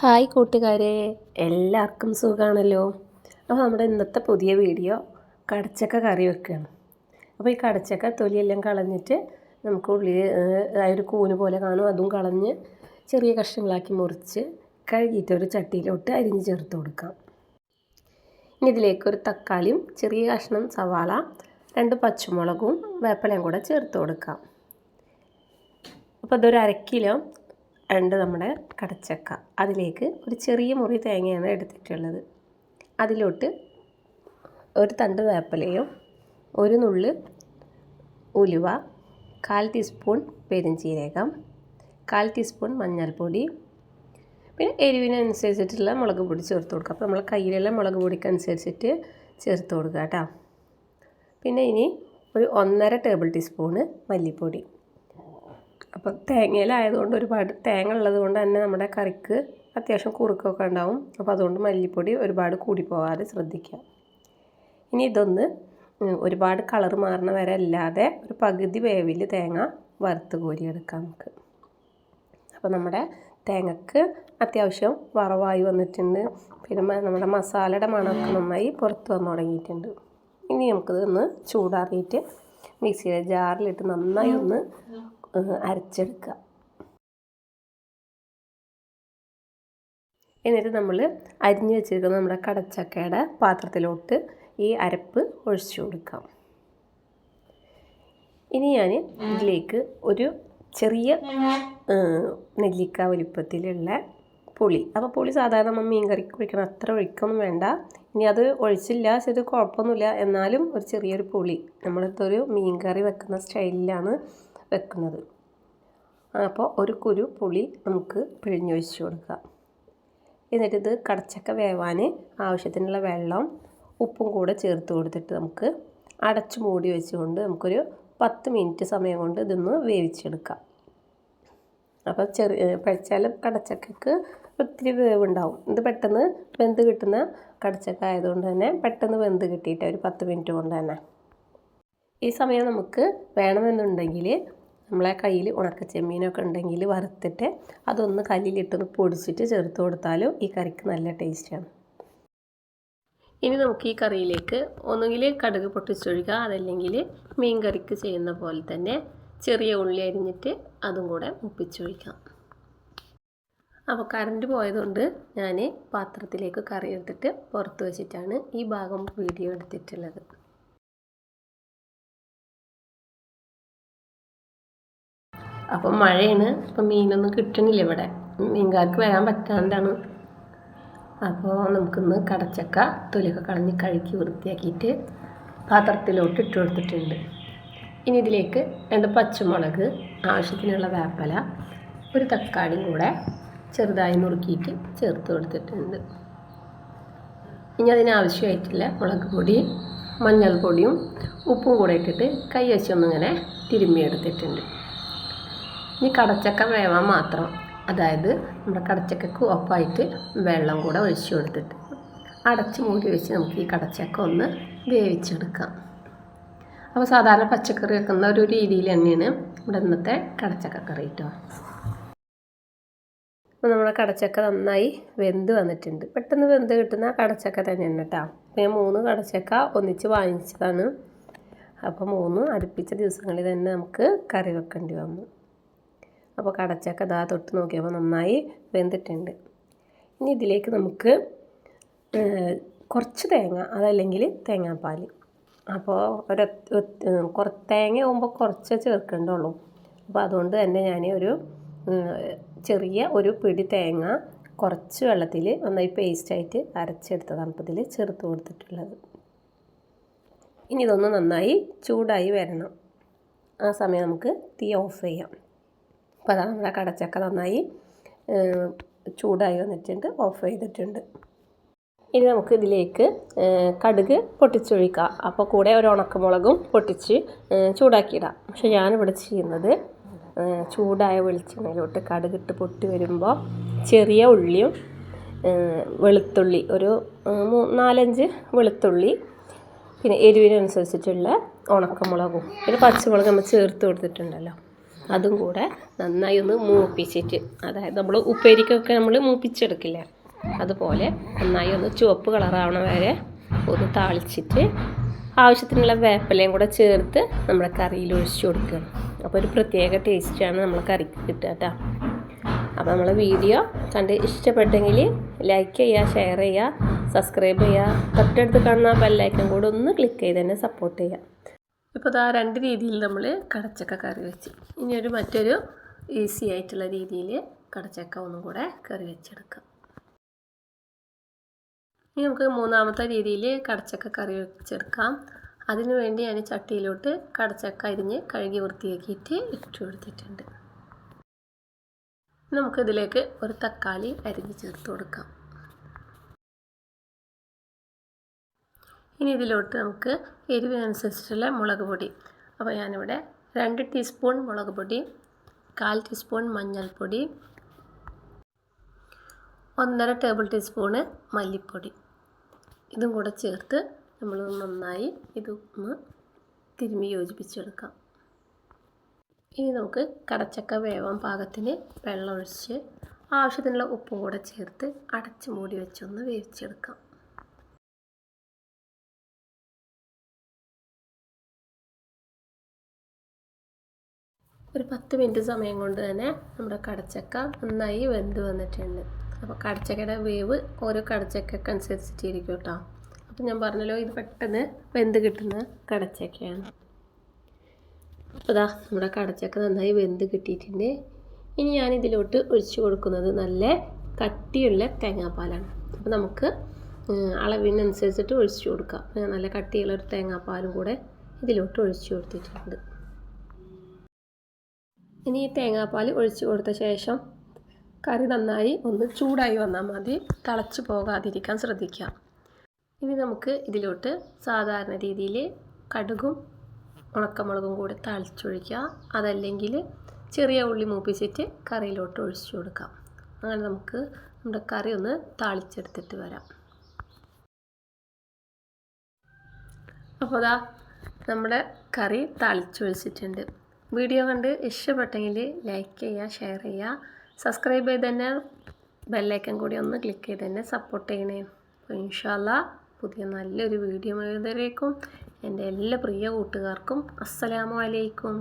Hi കൂട്ടുകാരെ എല്ലാവർക്കും സുഖമാണല്ലോ. അപ്പോൾ നമ്മുടെ ഇന്നത്തെ പുതിയ വീഡിയോ കടച്ചക്ക കറി വെക്കുകയാണ്. അപ്പോൾ ഈ കടച്ചക്ക തൊലിയെല്ലാം കളഞ്ഞിട്ട് നമുക്ക് അതായത് ഒരു കൂന് പോലെ കാണും. അതും കളഞ്ഞ് ചെറിയ കഷ്ണങ്ങളാക്കി മുറിച്ച് കഴുകിയിട്ട് ഒരു ചട്ടിയിലോട്ട് അരിഞ്ഞ് ചേർത്ത് കൊടുക്കാം. ഇനി ഇതിലേക്ക് ഒരു തക്കാളിയും ചെറിയ കഷ്ണം സവാള രണ്ട് പച്ചമുളകും വേപ്പലയും കൂടെ ചേർത്ത് കൊടുക്കാം. അപ്പോൾ അതൊരു അര കിലോ ഉണ്ട് നമ്മുടെ കടച്ചക്ക. അതിലേക്ക് ഒരു ചെറിയ മുറി തേങ്ങയാണ് എടുത്തിട്ടുള്ളത്. അതിലോട്ട് ഒരു തണ്ട് വേപ്പിലയും ഒരു നുള്ള് ഉലുവ കാൽ ടീസ്പൂൺ പെരിഞ്ചീരകം കാൽ ടീസ്പൂൺ മഞ്ഞൾപ്പൊടി പിന്നെ എരിവിനനുസരിച്ചിട്ടുള്ള മുളക് പൊടി ചേർത്ത് കൊടുക്കുക. അപ്പോൾ നമ്മൾ കയ്യിലുള്ള മുളക് പൊടിക്കനുസരിച്ചിട്ട് ചേർത്ത് കൊടുക്കുക കേട്ടോ. പിന്നെ ഇനി ഒരു ഒന്നര ടേബിൾ ടീസ്പൂണ് മല്ലിപ്പൊടി. അപ്പോൾ തേങ്ങയിലായതുകൊണ്ട് ഒരുപാട് തേങ്ങ ഉള്ളത് കൊണ്ട് തന്നെ നമ്മുടെ കറിക്ക് അത്യാവശ്യം കുറുക്കൊക്കെ ഉണ്ടാവും. അപ്പോൾ അതുകൊണ്ട് മല്ലിപ്പൊടി ഒരുപാട് കൂടി പോകാതെ ശ്രദ്ധിക്കുക. ഇനി ഇതൊന്ന് ഒരുപാട് കളർ മാറണ വരെ അല്ലാതെ ഒരു പകുതി വേവിൽ തേങ്ങ വറുത്ത് കോരിയെടുക്കാം നമുക്ക്. അപ്പോൾ നമ്മുടെ തേങ്ങക്ക് അത്യാവശ്യം വറവായി വന്നിട്ടുണ്ട്. പിന്നെ നമ്മുടെ മസാലയുടെ മണമൊക്കെ നന്നായി പുറത്ത് വന്ന് തുടങ്ങിയിട്ടുണ്ട്. ഇനി നമുക്കിതൊന്ന് ചൂടാറിയിട്ട് മിക്സിയുടെ ജാറിലിട്ട് നന്നായി ഒന്ന് അരച്ചെടുക്കുക. എന്നിട്ട് നമ്മൾ അരിഞ്ഞു വെച്ചിരിക്കുന്ന നമ്മുടെ കടച്ചക്കയുടെ പാത്രത്തിലോട്ട് ഈ അരപ്പ് ഒഴിച്ചു കൊടുക്കാം ഇനി ഞാൻ ഇതിലേക്ക് ഒരു ചെറിയ നെല്ലിക്ക വലിപ്പത്തിലുള്ള പുളി. അപ്പോൾ പുളി സാധാരണ നമ്മൾ മീൻ കറിക്ക് ഒഴിക്കണം അത്ര ഒഴിക്കൊന്നും വേണ്ട. ഇനി അത് ഒഴിച്ചില്ല ചെയ്ത് കുഴപ്പമൊന്നുമില്ല. എന്നാലും ഒരു ചെറിയൊരു പുളി. നമ്മളിതൊരു മീൻ കറി വെക്കുന്ന സ്റ്റൈലിലാണ് വെക്കുന്നത്. അപ്പോൾ ഒരു കുരു പുളി നമുക്ക് പിഴിഞ്ഞൊഴിച്ച് കൊടുക്കുക. എന്നിട്ടിത് കടച്ചക്ക വേവാൻ ആവശ്യത്തിനുള്ള വെള്ളം ഉപ്പും കൂടെ ചേർത്ത് കൊടുത്തിട്ട് നമുക്ക് അടച്ചു മൂടി വെച്ചുകൊണ്ട് നമുക്കൊരു പത്ത് മിനിറ്റ് സമയം കൊണ്ട് ഇതൊന്ന് വേവിച്ചെടുക്കാം. അപ്പോൾ ചെറിയ പഴിച്ചാലും കടച്ചക്കക്ക് ഒത്തിരി വേവുണ്ടാവും. ഇത് പെട്ടെന്ന് വെന്ത് കിട്ടുന്ന കടച്ചക്ക ആയതുകൊണ്ട് തന്നെ പെട്ടെന്ന് വെന്ത് കിട്ടിയിട്ട് ഒരു പത്ത് മിനിറ്റ് കൊണ്ട് തന്നെ. ഈ സമയം നമുക്ക് വേണമെന്നുണ്ടെങ്കിൽ നമ്മളെ കയ്യിൽ ഉണക്ക ചെമ്മീനൊക്കെ ഉണ്ടെങ്കിൽ വറുത്തിട്ട് അതൊന്ന് കല്ലിലിട്ടൊന്ന് പൊടിച്ചിട്ട് ചേർത്ത് കൊടുത്താലും ഈ കറിക്ക് നല്ല ടേസ്റ്റാണ്. ഇനി നമുക്ക് ഈ കറിയിലേക്ക് ഒന്നുകിൽ കടുക് പൊട്ടിച്ചൊഴുക അതല്ലെങ്കിൽ മീൻ കറിക്ക് ചെയ്യുന്ന പോലെ തന്നെ ചെറിയ ഉള്ളി അരിഞ്ഞിട്ട് അതും കൂടെ മുപ്പിച്ചൊഴിക്കാം അപ്പോൾ കറണ്ട് പോയതുകൊണ്ട് ഞാൻ പാത്രത്തിലേക്ക് കറി എടുത്തിട്ട് പുറത്ത് വെച്ചിട്ടാണ് ഈ ഭാഗം വീഡിയോ എടുത്തിട്ടുള്ളത്. അപ്പം മഴയാണ്. അപ്പം മീനൊന്നും കിട്ടണില്ല ഇവിടെ. മീൻകാർക്ക് വരാൻ പറ്റാണ്ടാണ്. അപ്പോൾ നമുക്കിന്ന് കടച്ചക്ക തൊലിയൊക്കെ കളഞ്ഞ് കഴുകി വൃത്തിയാക്കിയിട്ട് പാത്രത്തിലോട്ട് ഇട്ട് കൊടുത്തിട്ടുണ്ട്. ഇനി ഇതിലേക്ക് രണ്ട് പച്ചമുളക് ആവശ്യത്തിനുള്ള വേപ്പല ഒരു തക്കാളിയും കൂടെ ചെറുതായി നുറുക്കിയിട്ട് ചേർത്ത് കൊടുത്തിട്ടുണ്ട്. ഇനി അതിനാവശ്യമായിട്ടുള്ള മുളക് പൊടി മഞ്ഞൾപ്പൊടിയും ഉപ്പും കൂടെ ഇട്ടിട്ട് കൈ വെച്ചൊന്നിങ്ങനെ തിരുമ്മിയെടുത്തിട്ടുണ്ട്. ഇനി കടച്ചക്ക വേവാൻ മാത്രം. അതായത് നമ്മുടെ കടച്ചക്കക്ക് ഒപ്പായിട്ട് വെള്ളം കൂടെ ഒഴിച്ചു കൊടുത്തിട്ട് അടച്ച് മൂടി വെച്ച് നമുക്ക് ഈ കടച്ചക്ക ഒന്ന് വേവിച്ചെടുക്കാം. അപ്പോൾ സാധാരണ പച്ചക്കറി വെക്കുന്ന ഒരു രീതിയിൽ തന്നെയാണ് ഇവിടെ ഇന്നത്തെ കടച്ചക്ക കറി കേട്ടോ. അപ്പോൾ നമ്മുടെ കടച്ചക്ക നന്നായി വെന്ത് വന്നിട്ടുണ്ട്. പെട്ടെന്ന് വെന്ത് കിട്ടുന്ന കടച്ചക്ക തന്നെയാണ് കേട്ടോ. ഞാൻ മൂന്ന് കടച്ചക്ക ഒന്നിച്ച് വാങ്ങിച്ചതാണ്. അപ്പോൾ മൂന്ന് അടുപ്പിച്ച ദിവസങ്ങളിൽ തന്നെ നമുക്ക് കറി വെക്കേണ്ടി വന്നു. അപ്പോൾ കടച്ചക്ക ദാ തൊട്ട് നോക്കിയപ്പോൾ നന്നായി വെന്തിട്ടുണ്ട്. ഇനി ഇതിലേക്ക് നമുക്ക് കുറച്ച് തേങ്ങ അതല്ലെങ്കിൽ തേങ്ങാപ്പാൽ അപ്പോൾ ഒരു കുറ തേങ്ങ ആകുമ്പോൾ കുറച്ച് ചേർക്കേണ്ടുള്ളൂ. അപ്പോൾ അതുകൊണ്ട് തന്നെ ഞാൻ ഒരു ചെറിയ ഒരു പിടി തേങ്ങ കുറച്ച് വെള്ളത്തിൽ നന്നായി പേസ്റ്റായിട്ട് അരച്ചെടുത്തതാണ് അപ്പോൾ ഇതിൽ ചേർത്ത് കൊടുത്തിട്ടുള്ളത്. ഇനി ഇതൊന്ന് നന്നായി ചൂടായി വരണം. ആ സമയം നമുക്ക് തീ ഓഫ് ചെയ്യാം. അപ്പോൾ അതാണ് നമ്മുടെ കടച്ചക്ക നന്നായി ചൂടായി വന്നിട്ടുണ്ട് ഓഫ് ചെയ്തിട്ടുണ്ട്. ഇനി നമുക്ക് ഇതിലേക്ക് കടുക് പൊട്ടിച്ചൊഴിക്കാം. അപ്പോൾ കൂടെ ഒരു ഉണക്കമുളകും പൊട്ടിച്ച് ചൂടാക്കിയിടാം. പക്ഷെ ഞാനിവിടെ ചെയ്യുന്നത് ചൂടായ വെളിച്ചെണ്ണയിലോട്ട് കടുകിട്ട് പൊട്ടി വരുമ്പോൾ ചെറിയ ഉള്ളിയും വെളുത്തുള്ളി ഒരു നാലഞ്ച് വെളുത്തുള്ളി പിന്നെ എരിവിനനുസരിച്ചിട്ടുള്ള ഉണക്കമുളകും പിന്നെ പച്ചമുളക് നമ്മൾ ചേർത്ത് കൊടുത്തിട്ടുണ്ടല്ലോ. അതും കൂടെ നന്നായി ഒന്ന് മൂപ്പിച്ചിട്ട് അതായത് നമ്മൾ ഉപ്പേരിക്കൊക്കെ നമ്മൾ മൂപ്പിച്ചെടുക്കില്ലേ. അതുപോലെ നന്നായി ഒന്ന് ചുവപ്പ് കളറാവണ വരെ ഒന്ന് താളിച്ചിട്ട് ആവശ്യത്തിനുള്ള വേപ്പലയും കൂടെ ചേർത്ത് നമ്മുടെ കറിയിൽ ഒഴിച്ചു കൊടുക്കണം. അപ്പോൾ ഒരു പ്രത്യേക ടേസ്റ്റാണ് നമ്മൾ കറിക്ക് കിട്ടുക കേട്ടോ. അപ്പോൾ നമ്മളെ വീഡിയോ കണ്ട് ഇഷ്ടപ്പെട്ടെങ്കിൽ ലൈക്ക് ചെയ്യുക ഷെയർ ചെയ്യുക സബ്സ്ക്രൈബ് ചെയ്യുക. തൊട്ടടുത്ത് കാണുന്ന ബെല്ലൈക്കൻ കൂടെ ഒന്ന് ക്ലിക്ക് ചെയ്ത് തന്നെ സപ്പോർട്ട് ചെയ്യുക. ഇപ്പോൾ ഇതാ രണ്ട് രീതിയിൽ നമ്മൾ കടച്ചക്ക കറി വെച്ച്. ഇനി ഒരു മറ്റൊരു ഈസി ആയിട്ടുള്ള രീതിയിൽ കടച്ചക്ക ഒന്നും കൂടെ കറി വെച്ചെടുക്കാം. ഇനി നമുക്ക് മൂന്നാമത്തെ രീതിയിൽ കടച്ചക്ക കറി വെച്ചെടുക്കാം. അതിനു വേണ്ടി ഞാൻ ചട്ടിയിലോട്ട് കടച്ചക്ക അരിഞ്ഞ് കഴുകി വൃത്തിയാക്കിയിട്ട് ഇട്ട് കൊടുത്തിട്ടുണ്ട്. നമുക്കിതിലേക്ക് ഒരു തക്കാളി അരിഞ്ഞ് ചേർത്ത് കൊടുക്കാം. ഇനി ഇതിലോട്ട് നമുക്ക് എരിവിനനുസരിച്ചുള്ള മുളക് പൊടി. അപ്പോൾ ഞാനിവിടെ രണ്ട് ടീസ്പൂൺ മുളക് പൊടി കാൽ ടീസ്പൂൺ മഞ്ഞൾപ്പൊടി ഒന്നര ടേബിൾ ടീസ്പൂണ് മല്ലിപ്പൊടി. ഇതും കൂടെ ചേർത്ത് നമ്മൾ നന്നായി ഇത് ഒന്ന് തിരുമ്മി യോജിപ്പിച്ചെടുക്കാം. ഇനി നമുക്ക് കടച്ചക്ക വേവാൻ പാകത്തിന് വെള്ളമൊഴിച്ച് ആവശ്യത്തിനുള്ള ഉപ്പും കൂടെ ചേർത്ത് അടച്ച് മൂടി വെച്ചൊന്ന് വേവിച്ചെടുക്കാം. ഒരു പത്ത് മിനിറ്റ് സമയം കൊണ്ട് തന്നെ നമ്മുടെ കടച്ചക്ക നന്നായി വെന്ത് വന്നിട്ടുണ്ട്. അപ്പോൾ കടച്ചക്കയുടെ വേവ് ഓരോ കടച്ചക്കൊക്കെ അനുസരിച്ചിട്ടിരിക്കും കേട്ടോ അപ്പം ഞാൻ പറഞ്ഞല്ലോ ഇത് പെട്ടെന്ന് വെന്ത് കിട്ടുന്ന കടച്ചക്കയാണ്. അപ്പോൾ ഇതാ നമ്മുടെ കടച്ചക്ക നന്നായി വെന്ത് കിട്ടിയിട്ടുണ്ട്. ഇനി ഞാൻ ഇതിലോട്ട് ഒഴിച്ചു കൊടുക്കുന്നത് നല്ല കട്ടിയുള്ള തേങ്ങാപ്പാലാണ്. അപ്പോൾ നമുക്ക് അളവിനനുസരിച്ചിട്ട് ഒഴിച്ചു കൊടുക്കാം. നല്ല കട്ടിയുള്ള ഒരു തേങ്ങാപ്പാലും കൂടെ ഇതിലോട്ട് ഒഴിച്ചു കൊടുത്തിട്ടുണ്ട്. ഇനി ഈ തേങ്ങാപ്പാൽ ഒഴിച്ച് കൊടുത്ത ശേഷം കറി നന്നായി ഒന്ന് ചൂടായി വന്നാൽ മതി. തിളച്ച് പോകാതിരിക്കാൻ ശ്രദ്ധിക്കുക. ഇനി നമുക്ക് ഇതിലോട്ട് സാധാരണ രീതിയിൽ കടുകും ഉണക്കമുളകും കൂടി തളിച്ചൊഴിക്കുക. അതല്ലെങ്കിൽ ചെറിയ ഉള്ളി മൂപ്പിച്ചിട്ട് കറിയിലോട്ട് ഒഴിച്ചു കൊടുക്കാം. അങ്ങനെ നമുക്ക് നമ്മുടെ കറി ഒന്ന് താളിച്ചെടുത്തിട്ട് വരാം. അപ്പോൾ അതാ നമ്മുടെ കറി താളിച്ചൊഴിച്ചിട്ടുണ്ട്. വീഡിയോ കണ്ട് ഇഷ്ടപ്പെട്ടെങ്കിൽ ലൈക്ക് ചെയ്യുക ഷെയർ ചെയ്യുക. സബ്സ്ക്രൈബ് ചെയ്ത് തന്നെ ബെല്ലൈക്കൻ കൂടി ഒന്ന് ക്ലിക്ക് ചെയ്ത് തന്നെ സപ്പോർട്ട് ചെയ്യണേ. അപ്പോൾ ഇൻഷാല്ല പുതിയ നല്ലൊരു വീഡിയോ എഴുതരേക്കും എന്റെ എല്ലാ പ്രിയ കൂട്ടുകാർക്കും അസ്സലാമു അലൈക്കും.